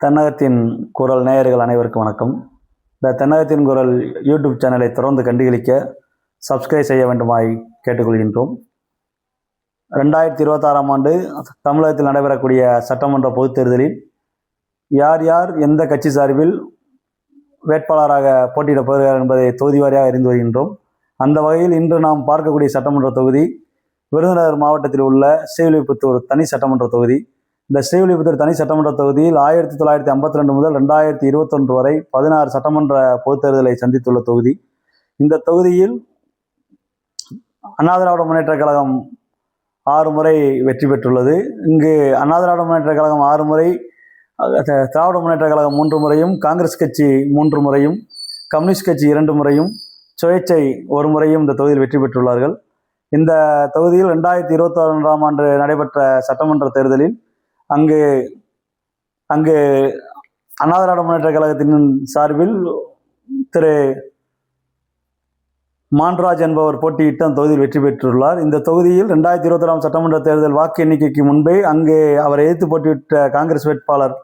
தென்னகத்தின் குரல் நேயர்கள் அனைவருக்கும் வணக்கம். இந்த தென்னகத்தின் குரல் யூடியூப் சேனலை தொடர்ந்து கண்டுகளிக்க சப்ஸ்கிரைப் செய்ய வேண்டுமாய் கேட்டுக்கொள்கின்றோம். ரெண்டாயிரத்தி இருபத்தாறாம் ஆண்டு தமிழகத்தில் நடைபெறக்கூடிய சட்டமன்ற பொதுத் தேர்தலில் யார் யார் எந்த கட்சி சார்பில் வேட்பாளராக போட்டியிடப் போகிறார் என்பதை தொகுதி வாரியாக அறிந்து வருகின்றோம். அந்த வகையில் இன்று நாம் பார்க்கக்கூடிய சட்டமன்ற தொகுதி விருதுநகர் மாவட்டத்தில் உள்ள ஸ்ரீவில்லிபுத்தூர் தனி சட்டமன்ற தொகுதி. இந்த ஸ்ரீவில்லிபுத்தூர் தனி சட்டமன்ற தொகுதியில் ஆயிரத்தி தொள்ளாயிரத்தி ஐம்பத்தி ரெண்டு முதல் ரெண்டாயிரத்தி இருபத்தொன்று வரை பதினாறு சட்டமன்ற பொதுத் தேர்தலை சந்தித்துள்ள தொகுதி. இந்த தொகுதியில் அண்ணா திராவிட முன்னேற்ற கழகம் ஆறு முறை வெற்றி பெற்றுள்ளது. இங்கு அண்ணா திராவிட முன்னேற்றக் கழகம் ஆறு முறை திராவிட முன்னேற்றக் கழகம் மூன்று முறையும் காங்கிரஸ் கட்சி மூன்று முறையும் கம்யூனிஸ்ட் கட்சி இரண்டு முறையும் சுயேட்சை ஒரு முறையும் இந்த தொகுதியில் வெற்றி பெற்றுள்ளார்கள். இந்த தொகுதியில் ரெண்டாயிரத்தி இருபத்தி ஒன்றாம் ஆண்டு நடைபெற்ற சட்டமன்ற தேர்தலில் அங்கு அங்கு அண்ணா திராவிட முன்னேற்ற கழகத்தின் சார்பில் திரு மான்ராஜ் என்பவர் போட்டியிட்டு அந்த தொகுதியில் வெற்றி பெற்றுள்ளார். இந்த தொகுதியில் ரெண்டாயிரத்தி இருபத்தி சட்டமன்ற தேர்தல் வாக்கு எண்ணிக்கைக்கு முன்பே அங்கே அவரை எதிர்த்து போட்டியிட்ட காங்கிரஸ் வேட்பாளர்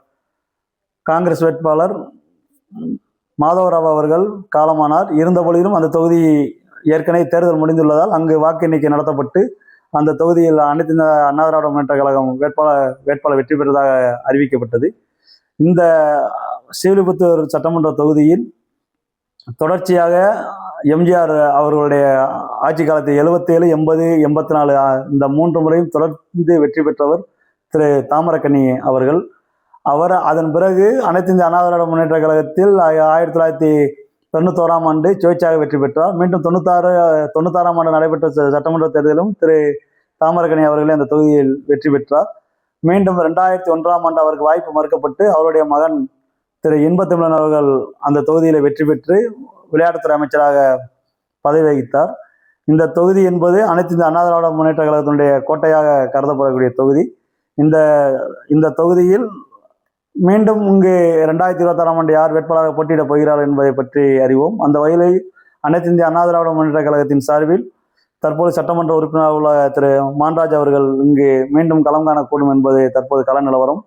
காங்கிரஸ் வேட்பாளர் மாதவராவ் அவர்கள் காலமானார். இருந்தபொழுதிலும் அந்த தொகுதி ஏற்கனவே தேர்தல் முடிந்துள்ளதால் அங்கு வாக்கு எண்ணிக்கை நடத்தப்பட்டு அந்த தொகுதியில் அனைத்து அண்ணா திராவிட முன்னேற்ற கழகம் வேட்பாளர் வேட்பாளர் வெற்றி பெற்றதாக அறிவிக்கப்பட்டது. இந்த ஸ்ரீவில்லிபுத்தூர் சட்டமன்ற தொகுதியில் தொடர்ச்சியாக எம்ஜிஆர் அவர்களுடைய ஆட்சி காலத்தில் எழுபத்தேழு எண்பது எண்பத்தி நாலு இந்த மூன்று முறையும் தொடர்ந்து வெற்றி பெற்றவர் திரு தாமரக்கண்ணி அவர்கள். அவர் அதன் பிறகு அனைத்து இந்திய அண்ணா திராவிட முன்னேற்ற கழகத்தில் ஆயிரத்தி தொள்ளாயிரத்தி தொண்ணூத்தோராம் ஆண்டு சுயேட்சாக வெற்றி பெற்றார். மீண்டும் தொண்ணூத்தாறு தொண்ணூத்தாறாம் ஆண்டு நடைபெற்ற சட்டமன்ற தேர்தலிலும் திரு தாமரகனி அவர்களே அந்த தொகுதியில் வெற்றி பெற்றார். மீண்டும் ரெண்டாயிரத்தி ஒன்றாம் ஆண்டு அவருக்கு வாய்ப்பு மறுக்கப்பட்டு அவருடைய மகன் திரு இன்பத்தமிழன் அவர்கள் அந்த தொகுதியில் வெற்றி பெற்று விளையாட்டுத்துறை அமைச்சராக பதவி வகித்தார் இந்த தொகுதி என்பது அனைத்து இந்த அண்ணா திராவிட முன்னேற்ற கழகத்தினுடைய கோட்டையாக கருதப்படக்கூடிய தொகுதி. இந்த இந்த தொகுதியில் மீண்டும் இங்கு ரெண்டாயிரத்தி இருபத்தாறாம் ஆண்டு யார் வேட்பாளராக போட்டியிடப் போகிறார் என்பதை பற்றி அறிவோம். அந்த வகையில் அனைத்து இந்திய அண்ணா திராவிட முன்னேற்ற கழகத்தின் சார்பில் தற்போது சட்டமன்ற உறுப்பினர் உள்ள திரு மான்ராஜ் அவர்கள் இங்கு மீண்டும் களம் காணக்கூடும் என்பது தற்போது கள நிலவரம்.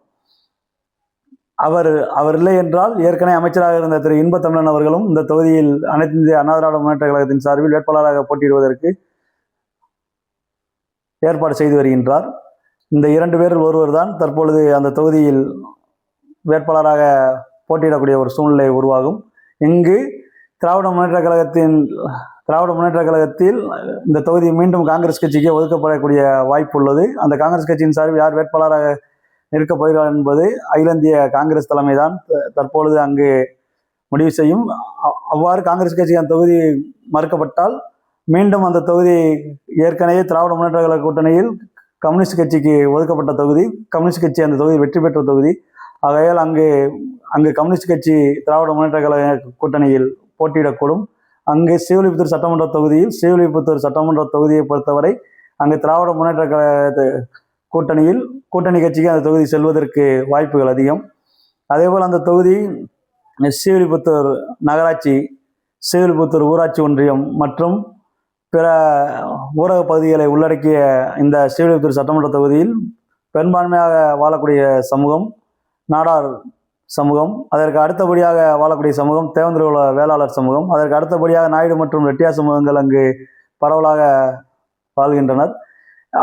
அவர் அவர் இல்லை என்றால் ஏற்கனவே அமைச்சராக இருந்த திரு இன்பத்தமிழன் அவர்களும் இந்த தொகுதியில் அனைத்து இந்திய அண்ணா திராவிட முன்னேற்ற கழகத்தின் சார்பில் வேட்பாளராக போட்டியிடுவதற்கு ஏற்பாடு செய்து வருகின்றார். இந்த இரண்டு பேரில் ஒருவர் தான் தற்பொழுது அந்த தொகுதியில் வேட்பாளராக போட்டியிடக்கூடிய ஒரு சூழ்நிலை உருவாகும். இங்கு திராவிட முன்னேற்ற கழகத்தின் திராவிட முன்னேற்ற கழகத்தில் இந்த தொகுதி மீண்டும் காங்கிரஸ் கட்சிக்கு ஒதுக்கப்படக்கூடிய வாய்ப்பு உள்ளது. அந்த காங்கிரஸ் கட்சியின் சார்பில் யார் வேட்பாளராக இருக்கப் போகிறார் என்பது அகில இந்திய காங்கிரஸ் தலைமைதான் த- தற்பொழுது அங்கு முடிவு செய்யும். அவ்வாறு காங்கிரஸ் கட்சி அந்த தொகுதி மறுக்கப்பட்டால் மீண்டும் அந்த தொகுதி ஏற்கனவே திராவிட முன்னேற்ற கழக கூட்டணியில் கம்யூனிஸ்ட் கட்சிக்கு ஒதுக்கப்பட்ட தொகுதி கம்யூனிஸ்ட் கட்சி அந்த தொகுதி வெற்றி பெற்ற தொகுதி ஆகையால் அங்கு அங்கு கம்யூனிஸ்ட் கட்சி திராவிட முன்னேற்ற கழக கூட்டணியில் போட்டியிடக்கூடும். அங்கு சிவலிபுத்தூர் சட்டமன்ற தொகுதியில் சிவலிபுத்தூர் சட்டமன்ற தொகுதியை பொறுத்தவரை அங்கு திராவிட முன்னேற்ற கழக கூட்டணியில் கூட்டணி கட்சிக்கு அந்த தொகுதி செல்வதற்கு வாய்ப்புகள் அதிகம். அதேபோல் அந்த தொகுதி ஸ்ரீவில்லிபுத்தூர் நகராட்சி ஸ்ரீவில்லிபுத்தூர் ஊராட்சி ஒன்றியம் மற்றும் பிற ஊரக பகுதிகளை உள்ளடக்கிய இந்த ஸ்ரீவில்லிபுத்தூர் சட்டமன்ற தொகுதியில் பெரும்பான்மையாக வாழக்கூடிய சமூகம் நாடார் சமூகம் அதற்கு அடுத்தபடியாக வாழக்கூடிய சமூகம் தேவந்திரகுல வேளாளர் சமூகம் அதற்கு அடுத்தபடியாக நாயுடு மற்றும் ரெட்டியா சமூகங்கள் அங்கு பரவலாக வாழ்கின்றனர்.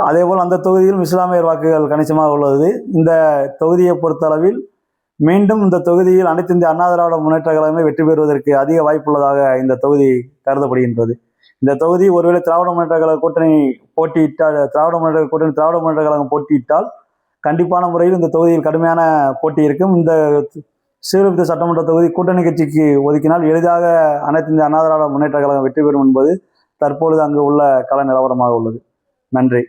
அதேபோல் அந்த தொகுதியிலும் இஸ்லாமியர் வாக்குகள் கணிசமாக உள்ளது. இந்த தொகுதியை பொறுத்தளவில் மீண்டும் இந்த தொகுதியில் அனைத்து இந்திய அண்ணா திராவிட முன்னேற்ற கழகமே வெற்றி பெறுவதற்கு அதிக வாய்ப்புள்ளதாக இந்த தொகுதி கருதப்படுகின்றது. இந்த தொகுதி ஒருவேளை திராவிட முன்னேற்ற கழக கூட்டணி போட்டியிட்டால் திராவிட முன்னேற்ற கூட்டணி திராவிட முன்னேற்ற கழகம் போட்டியிட்டால் கண்டிப்பான முறையில் இந்த தொகுதியில் கடுமையான போட்டி இருக்கும். இந்த சீர்திருத்த சட்டமன்ற தொகுதி கூட்டணி கட்சிக்கு ஒதுக்கினால் எளிதாக அனைத்து இந்திய அண்ணா திராவிட முன்னேற்ற கழகம் வெற்றி பெறும் என்பது தற்பொழுது அங்கு உள்ள கள நிலவரமாக உள்ளது. நன்றி.